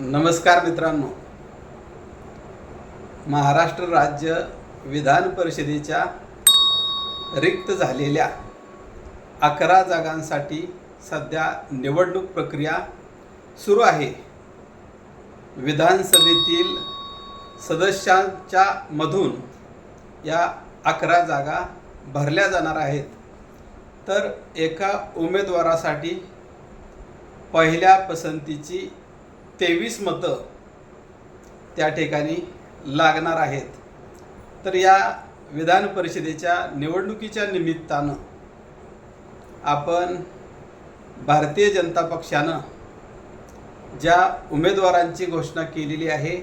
नमस्कार मित्रांनो. महाराष्ट्र राज्य विधान परिषदेच्या रिक्त झालेल्या अकरा जागांसाठी सध्या निवडणूक प्रक्रिया सुरू आहे. विधानसभेतील सदस्यांच्या मधून या अकरा जागा भरल्या जाणार आहेत. तर एका उमेदवारासाठी पहिल्या पसंतीची तेवीस मतं त्या ठिकाणी लागणार आहेत. तर या विधान परिषदेच्या निवडणुकीच्या निमित्तानं आपण भारतीय जनता पक्षानं ज्या उमेदवारांची घोषणा केलेली आहे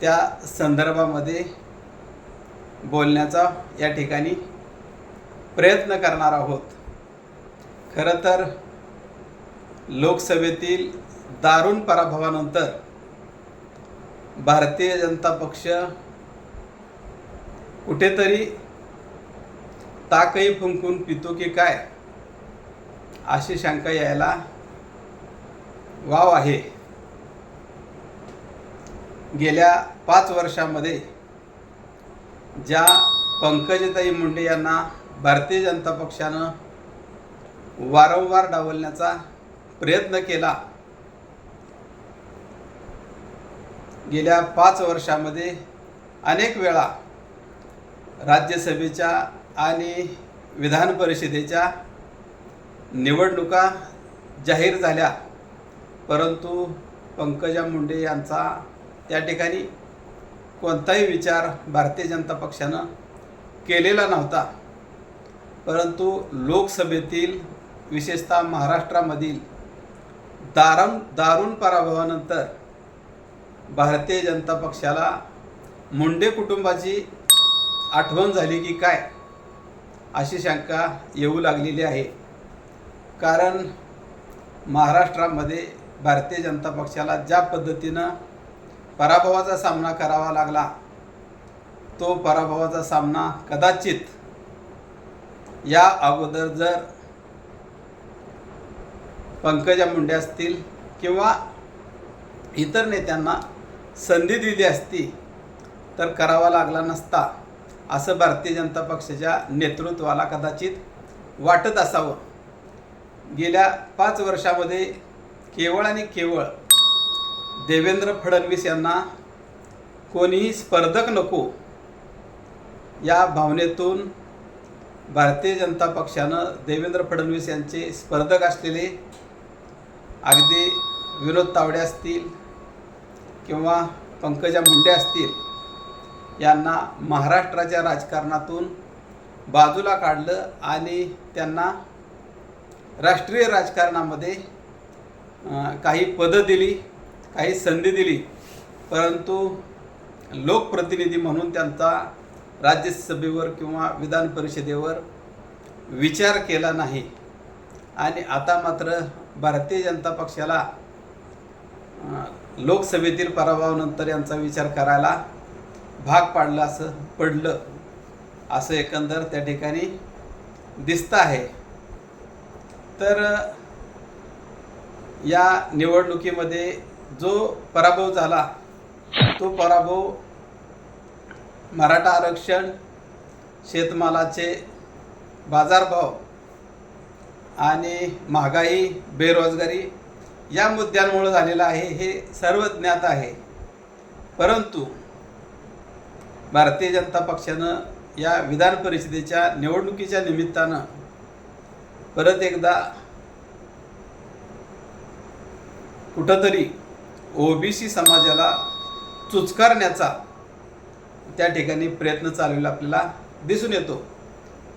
त्या संदर्भामध्ये बोलण्याचा या ठिकाणी प्रयत्न करणार आहोत. खरं तर लोकसभेतील दारुण पराभवानंतर भारतीय जनता पक्ष कुठेतरी ताकही फुंकून पितो की काय अशी शंका यायला वाव आहे. गेल्या पाच वर्षामध्ये ज्या पंकजताई मुंडे यांना भारतीय जनता पक्षानं वारंवार डावलण्याचा प्रयत्न केला गेल्या पाच वर्षामध्ये अनेक वेळा राज्यसभेच्या आणि विधान परिषदेच्या निवडणुका जाहीर झाल्या. परंतु पंकजा मुंडे यांचा त्या ठिकाणी कोणताही विचार भारतीय जनता पक्षानं केलेला नव्हता. परंतु लोकसभेतील विशेषतः महाराष्ट्रामधील दारम दारुण पराभवानंतर भारतीय जनता पक्षाला मुंडे कुटुंबाची आठवण झाली की काय अशी शंका येऊ लागलेली आहे. कारण महाराष्ट्रामध्ये भारतीय जनता पक्षाला ज्या पद्धतीनं पराभवाचा सामना करावा लागला तो पराभवाचा सामना कदाचित या अगोदर जर पंकजा मुंडे असतील किंवा इतर नेत्यांना संधी दिली असती तर करावा लागला नसता असं भारतीय जनता पक्षाच्या नेतृत्वाला कदाचित वाटत असावं. गेल्या पाच वर्षामध्ये केवळ आणि केवळ देवेंद्र फडणवीस यांना कोणीही स्पर्धक नको या भावनेतून भारतीय जनता पक्षानं देवेंद्र फडणवीस यांचे स्पर्धक असलेले अगदी विनोद तावडे असतील किंवा पंकजा मुंडे असतील यांना महाराष्ट्राच्या राजकारणातून बाजूला काढलं आणि त्यांना राष्ट्रीय राजकारणामध्ये काही पदं दिली काही संधी दिली. परंतु लोकप्रतिनिधी म्हणून त्यांचा राज्यसभेवर किंवा विधान परिषदेवर विचार केला नाही. आणि आता मात्र भारतीय जनता पक्षाला लोकसभेतील पराभवानंतर यांचा विचार करायला भाग पाडला असं पडलं असं एकंदर त्या ठिकाणी दिसतं आहे. तर या निवडणुकीमध्ये जो पराभव झाला तो पराभव मराठा आरक्षण शेतमालाचे बाजारभाव आणि महागाई बेरोजगारी या मुद्द्यांमुळे झालेलं आहे हे सर्व ज्ञात आहे. परंतु भारतीय जनता पक्षानं या विधान परिषदेच्या निवडणुकीच्या निमित्तानं परत एकदा कुठंतरी ओबीसी समाजाला चुचकारण्याचा त्या ठिकाणी प्रयत्न चालवला आपल्याला दिसून येतो.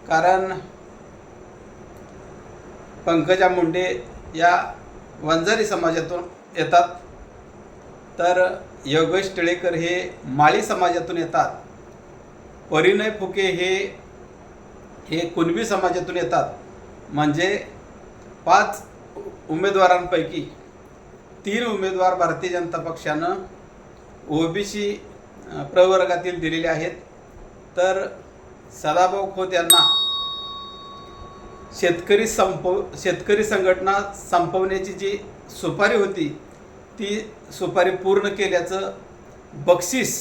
कारण पंकजा मुंडे या वंजारी समाजातून येतात. तर योगेश टिळेकर हे माळी समाजातून येतात. परिणय फुके हे हे कुणबी समाजातून येतात. म्हणजे पाच उमेदवारांपैकी तीन उमेदवार भारतीय जनता पक्षानं ओबीसी प्रवर्गातील दिलेले आहेत. तर सदाभाऊ खोत यांना शेतकरी संपव शेतकरी संघटना संपवण्याची जी सुपारी होती ती सुपारी पूर्ण केल्याचं बक्षीस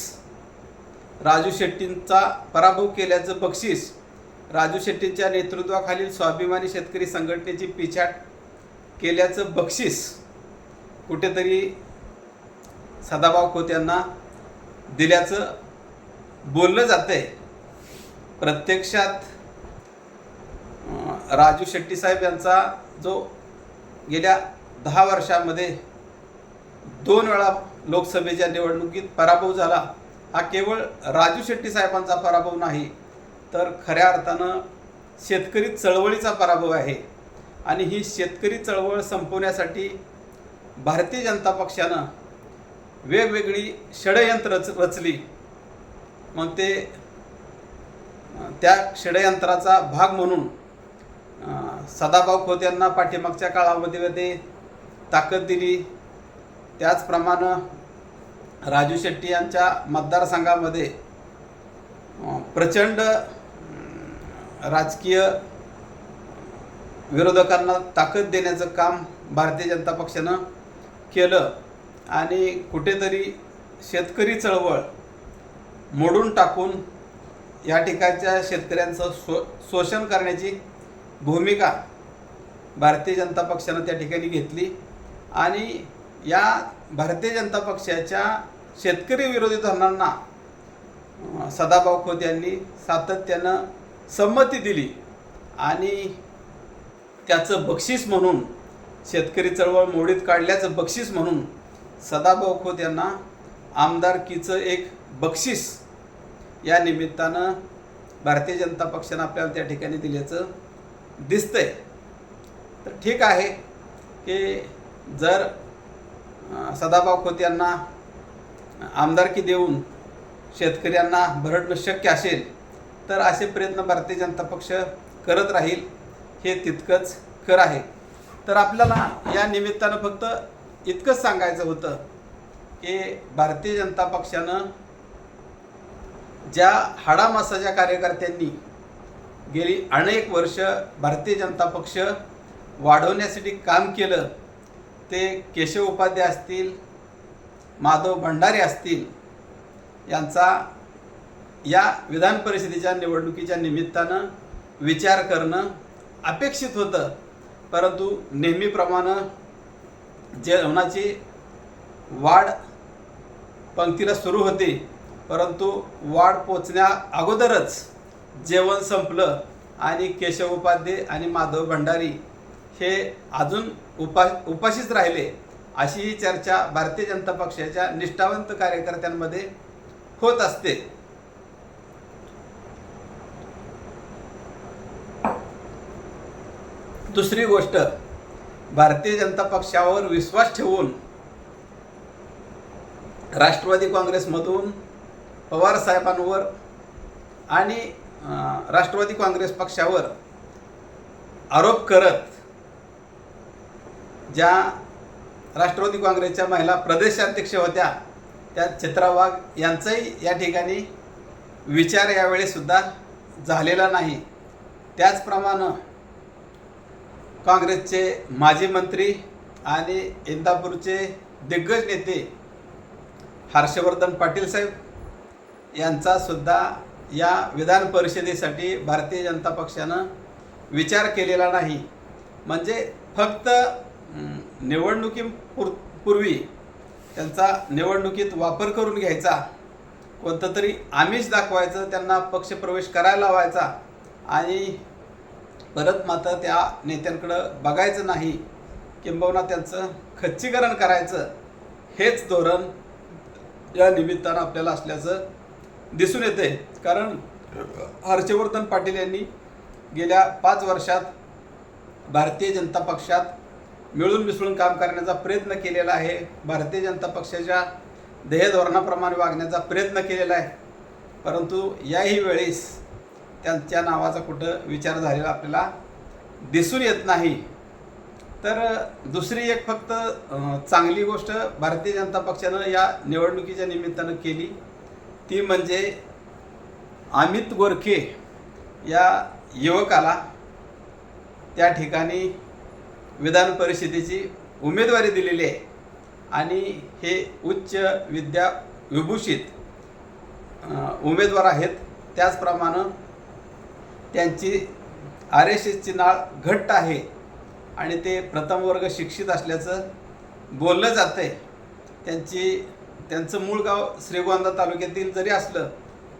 राजू शेट्टींचा पराभव केल्याचं बक्षीस राजू शेट्टींच्या नेतृत्वाखालील स्वाभिमानी शेतकरी संघटनेची पिछाट केल्याचं बक्षीस कुठेतरी सदाभाऊ खोत यांना दिल्याचं बोललं जातंय. प्रत्यक्षात राजू शेट्टी साहेब यांचा जो गेल्या दहा वर्षामध्ये दोन वेळा लोकसभेच्या निवडणुकीत पराभव झाला हा केवळ राजू शेट्टी साहेबांचा पराभव नाही तर खऱ्या अर्थानं शेतकरी चळवळीचा पराभव आहे. आणि ही शेतकरी चळवळ संपवण्यासाठी भारतीय जनता पक्षानं वेगवेगळी षडयंत्र रच रचली. मग ते त्या षडयंत्राचा भाग म्हणून सदाभाऊ खोत यांना पाठीमागच्या काळामध्ये ताकद दिली. त्याचप्रमाणे राजू शेट्टी यांच्या मतदारसंघामध्ये प्रचंड राजकीय विरोधकांना ताकद देण्याचं काम भारतीय जनता पक्षानं केलं. आणि कुठेतरी शेतकरी चळवळ मोडून टाकून या ठिकाणच्या शेतकऱ्यांचं शो शोषण करण्याची भूमिका भारतीय जनता पक्षानं त्या ठिकाणी घेतली आणि या भारतीय जनता पक्षाच्या शेतकरी विरोधी धोरणांना सदाभाऊ खोत यांनी सातत्यानं संमती दिली आणि त्याचं बक्षीस म्हणून शेतकरी चळवळ मोडीत काढल्याचं बक्षीस म्हणून सदाभाऊ खोत यांना आमदारकीचं एक बक्षीस या निमित्तानं भारतीय जनता पक्षानं आपल्याला त्या ठिकाणी दिल्याचं दिसतंय. तर ठीक आहे की जर सदाभाऊ खोत यांना आमदारकी देऊन शेतकऱ्यांना भरडणं शक्य असेल तर असे प्रयत्न भारतीय जनता पक्ष करत राहील हे तितकंच खरं आहे. तर आपल्याला या निमित्तानं फक्त इतकंच सांगायचं होतं की भारतीय जनता पक्षानं ज्या हाडामासाच्या कार्यकर्त्यांनी गेली अनेक वर्ष भारतीय जनता पक्ष वाढवण्यासाठी काम केलं. ते केशव उपाध्याय असतील माधव भंडारे असतील यांचा या विधान परिषदेच्या निवडणुकीच्या निमित्तानं विचार करणं अपेक्षित होतं. परंतु नेहमीप्रमाणे जेवणाची वाढ पंक्तीला सुरू होते. परंतु वाढ पोचण्या अगोदरच जेवण संपलं आणि केशव उपाध्ये आणि माधव भंडारी हे अजून उपा उपाशीच राहिले अशी ही चर्चा भारतीय जनता पक्षाच्या निष्ठावंत कार्यकर्त्यांमध्ये होत असते. दुसरी गोष्ट भारतीय जनता पक्षावर विश्वास ठेवून राष्ट्रवादी काँग्रेसमधून पवार साहेबांवर आणि राष्ट्रवादी काँग्रेस पक्षावर आरोप करत ज्या राष्ट्रवादी काँग्रेसच्या महिला प्रदेशाध्यक्ष होत्या त्या चित्रा वाघ यांचाही या ठिकाणी विचार यावेळी सुद्धा झालेला नाही. त्याचप्रमाणे काँग्रेसचे माजी मंत्री आणि इंदापूरचे दिग्गज नेते हर्षवर्धन पाटील साहेब यांचा सुद्धा या विधान परिषदेसाठी भारतीय जनता पक्षानं विचार केलेला नाही. म्हणजे फक्त अं, निवडणुकीपूर पूर्वी त्यांचा निवडणुकीत वापर करून घ्यायचा कोणतं तरी आमिष दाखवायचं त्यांना पक्षप्रवेश करायला लावायचा आणि परत मात्र त्या नेत्यांकडं बघायचं नाही किंबहुना त्यांचं खच्चीकरण करायचं हेच धोरण या निमित्तानं आपल्याला असल्याचं दिसून येते. कारण हर्षवर्धन पाटील यांनी गेल्या पाच वर्षात भारतीय जनता पक्षात मिळून मिसळून काम करण्याचा प्रयत्न केलेला आहे. भारतीय जनता पक्षाच्या ध्येयधोरणाप्रमाणे वागण्याचा प्रयत्न केलेला आहे. परंतु याही वेळेस त्यांच्या नावाचा कुठं विचार झालेला आपल्याला दिसून येत नाही. तर दुसरी एक फक्त चांगली गोष्ट भारतीय जनता पक्षानं या निवडणुकीच्या निमित्तानं केली. ती म्हणजे अमित गोरखे या युवकाला त्या ठिकाणी विधान परिषदेची उमेदवारी दिलेली आहे. आणि हे उच्च विद्या विभूषित उमेदवार आहेत. त्याचप्रमाणे त्यांची आर एस एसची नाळ घट्ट आहे आणि ते प्रथम वर्ग शिक्षित असल्याचं बोललं जातं आहे त्यांची त्यांचं मूळ गाव श्रीगोंदा तालुक्यातील जरी असलं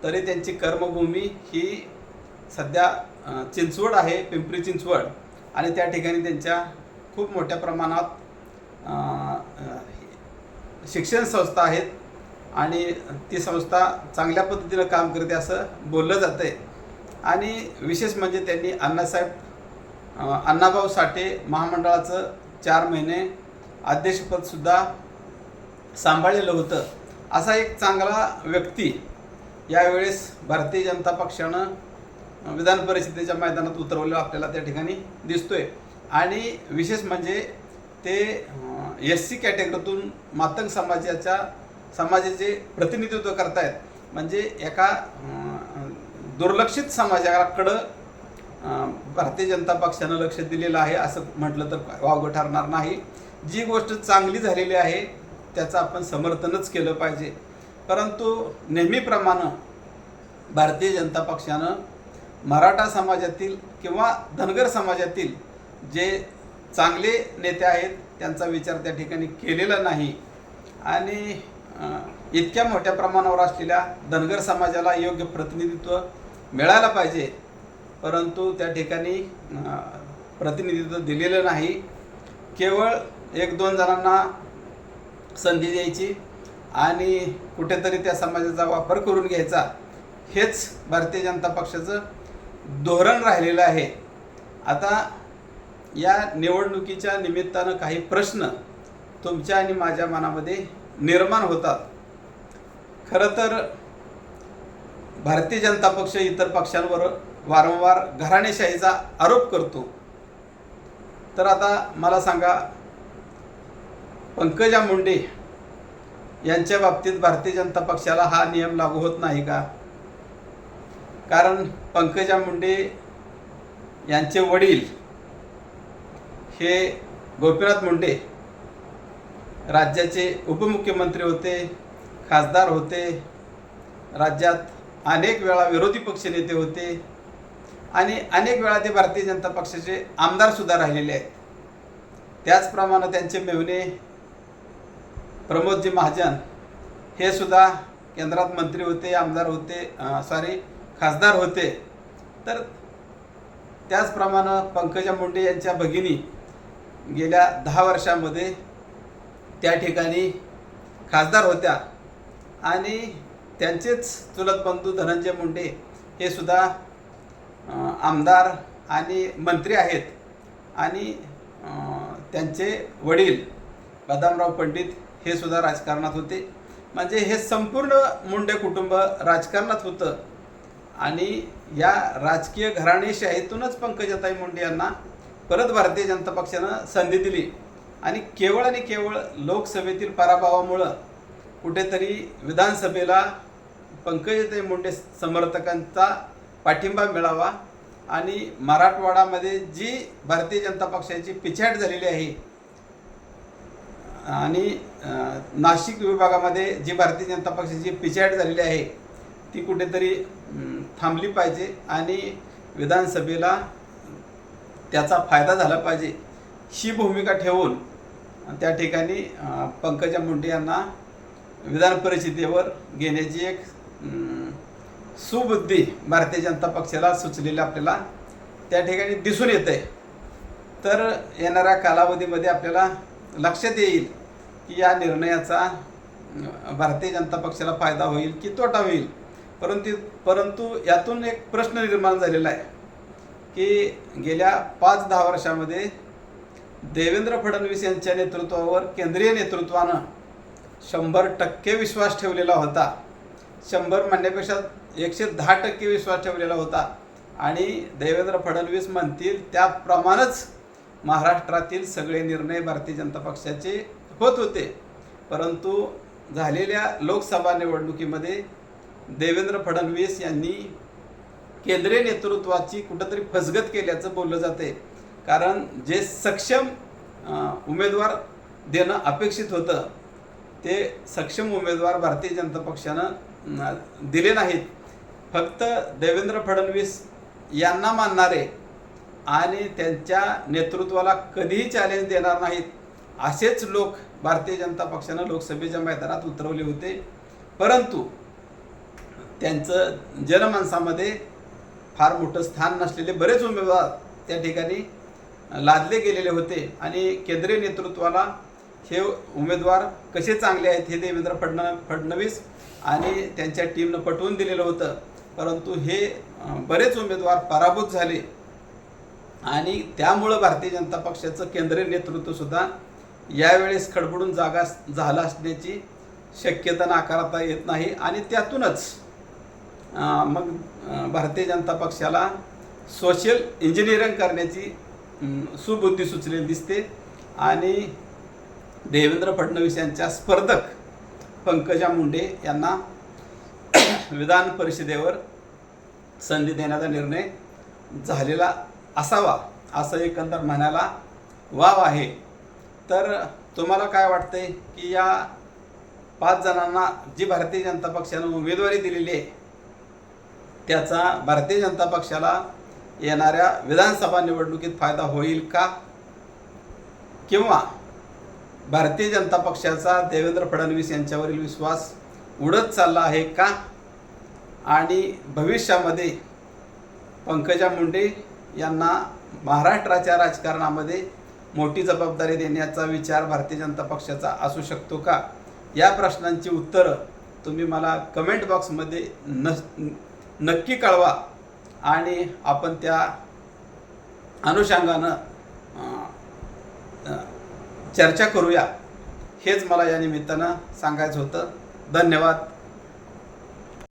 तरी त्यांची कर्मभूमी ही सध्या चिंचवड आहे पिंपरी चिंचवड. आणि त्या ठिकाणी त्यांच्या खूप मोठ्या प्रमाणात शिक्षण संस्था आहेत. आणि ती संस्था चांगल्या पद्धतीनं काम करते असं बोललं जातं आहे आणि विशेष म्हणजे त्यांनी अण्णासाहेब अण्णाभाऊ साठे महामंडळाचं चार महिने अध्यक्षपदसुद्धा सांभाळलेलं होतं. असा एक चांगला व्यक्ती यावेळेस भारतीय जनता पक्षानं विधान परिषदेच्या मैदानात उतरवलेलं आपल्याला त्या ठिकाणी दिसतोय. आणि विशेष म्हणजे ते एस सी कॅटेगरीतून मातंग समाजाच्या समाजाचे प्रतिनिधित्व करतायत. म्हणजे एका दुर्लक्षित समाजाकडं भारतीय जनता पक्षानं लक्ष दिलेलं आहे असं म्हटलं तर वावगं ठरणार नाही. जी गोष्ट चांगली झालेली आहे त्याचं आपण समर्थनच केलं पाहिजे. परंतु नेहमीप्रमाणे भारतीय जनता पक्षानं मराठा समाजातील किंवा धनगर समाजातील जे चांगले नेते आहेत त्यांचा विचार त्या ठिकाणी केलेला नाही. आणि इतक्या मोठ्या प्रमाणावर असलेल्या धनगर समाजाला योग्य प्रतिनिधित्व मिळायला पाहिजे. परंतु त्या ठिकाणी प्रतिनिधित्व दिलेलं नाही. केवळ एक दोन जणांना संधी द्यायची आणि कुठेतरी त्या समाजाचा वापर करून घ्यायचा. हेच भारतीय जनता पक्षाचं धोरण राहिलेलं आहे. आता या निवडणुकीच्या निमित्तानं काही प्रश्न तुमच्या आणि माझ्या मनामध्ये निर्माण होतात. खरं तर भारतीय जनता पक्ष इतर पक्षांवर वारंवार घराणेशाहीचा आरोप करतो. तर आता मला सांगा पंकजा मुंडे यांच्या बाबतीत भारतीय जनता पक्षाला हा नियम लागू होत नाही का? कारण पंकजा मुंडे यांचे वडील हे गोपीनाथ मुंडे राज्याचे उपमुख्यमंत्री होते खासदार होते राज्यात अनेक वेळा विरोधी पक्षनेते होते आणि अनेक वेळा ते भारतीय जनता पक्षाचे आमदारसुद्धा राहिलेले आहेत. त्याचप्रमाणे त्यांचे मेवणे प्रमोदजी महाजन हे सुद्धा केंद्रात मंत्री होते आमदार होते सॉरी खासदार होते. तर त्याचप्रमाणे पंकजा मुंडे यांच्या भगिनी गेल्या दहा वर्षामध्ये त्या ठिकाणी खासदार होत्या. आणि त्यांचेच चुलत बंधू धनंजय मुंडे हे सुद्धा आमदार आणि मंत्री आहेत. आणि त्यांचे वडील बदामराव पंडित हे सुद्धा राजकारणात होते. म्हणजे हे संपूर्ण मुंडे कुटुंब राजकारणात होतं. आणि या राजकीय घराणेशाहीतूनच पंकजाताई मुंडे यांना परत भारतीय जनता पक्षानं संधी दिली. आणि केवळ आणि केवळ लोकसभेतील पराभवामुळं कुठेतरी विधानसभेला पंकजाताई मुंडे समर्थकांचा पाठिंबा मिळावा. आणि मराठवाडामध्ये जी भारतीय जनता पक्षाची पिछाट झालेली आहे आणि नाशिक विभागामध्ये जी भारतीय जनता पक्षाची पिछाट झालेली आहे ती कुठेतरी थांबली पाहिजे आणि विधानसभेला त्याचा फायदा झाला पाहिजे ही भूमिका ठेवून त्या ठिकाणी पंकजा मुंडे यांना विधान परिषदेवर घेण्याची एक सुबुद्धी भारतीय जनता पक्षाला सुचलेली आपल्याला त्या ठिकाणी दिसून येते तर येणाऱ्या कालावधीमध्ये आपल्याला लक्षात येईल की या निर्णयाचा भारतीय जनता पक्षाला फायदा होईल की तोटा होईल. परंतु परंतु यातून एक प्रश्न निर्माण झालेला आहे की गेल्या पाच दहा वर्षामध्ये देवेंद्र फडणवीस यांच्या नेतृत्वावर केंद्रीय नेतृत्वानं शंभर टक्के विश्वास ठेवलेला होता. शंभर म्हणण्यापेक्षा एकशे दहा टक्के विश्वास ठेवलेला होता. आणि देवेंद्र फडणवीस म्हणतील त्याप्रमाणेच महाराष्ट्रातील सगळे निर्णय भारतीय जनता पक्षाचे होत होते. परंतु झालेल्या लोकसभा निवडणुकीमध्ये देवेंद्र फडणवीस यांनी केंद्रीय नेतृत्वाची कुठंतरी फसगत केल्याचं बोललं जाते कारण जे सक्षम उमेदवार देणं अपेक्षित होतं ते सक्षम उमेदवार भारतीय जनता पक्षानं दिले नाहीत. फक्त देवेंद्र फडणवीस यांना मानणारे आणि त्यांच्या नेतृत्वाला कधीही चॅलेंज देणार नाहीत. असेच लोक भारतीय जनता पक्षानं लोकसभेच्या मैदानात उतरवले होते. परंतु त्यांचं जनमानसामध्ये फार मोठं स्थान नसलेले बरेच उमेदवार त्या ठिकाणी लादले गेलेले होते. आणि केंद्रीय नेतृत्वाला हे उमेदवार कसे चांगले आहेत हे देवेंद्र फडण फडणवीस आणि त्यांच्या टीमनं पटवून दिलेलं होतं. परंतु हे बरेच उमेदवार पराभूत झाले. आणि त्यामुळं भारतीय जनता पक्षाचं केंद्रीय नेतृत्वसुद्धा यावेळेस खडबडून जागा झाला असण्याची शक्यता नाकारता येत नाही. आणि त्यातूनच मग भारतीय जनता पक्षाला सोशल इंजिनिअरिंग करण्याची सुबुद्धी सुचलेली दिसते. आणि देवेंद्र फडणवीस यांच्या स्पर्धक पंकजा मुंडे यांना विधान परिषदेवर संधी देण्याचा निर्णय झालेला असावा असं एकंदर म्हणायला वाव आहे. तर तुम्हाला काय वाटते की या पाच जणांना जी भारतीय जनता पक्षानं उमेदवारी दिलेली आहे त्याचा भारतीय जनता पक्षाला येणाऱ्या विधानसभा निवडणुकीत फायदा होईल का? किंवा भारतीय जनता पक्षाचा देवेंद्र फडणवीस यांच्यावरील विश्वास उडत चालला आहे का? आणि भविष्यामध्ये पंकजा मुंडे यांना महाराष्ट्राच्या राजकारणामध्ये मोठी जबाबदारी देण्याचा विचार भारतीय जनता पक्षाचा असू शकतो का? या प्रश्नांची उत्तरं तुम्ही मला कमेंट बॉक्समध्ये न नक्की कळवा. आणि आपण त्या अनुषंगानं चर्चा करूया. हेच मला या निमित्तानं सांगायचं होतं. धन्यवाद.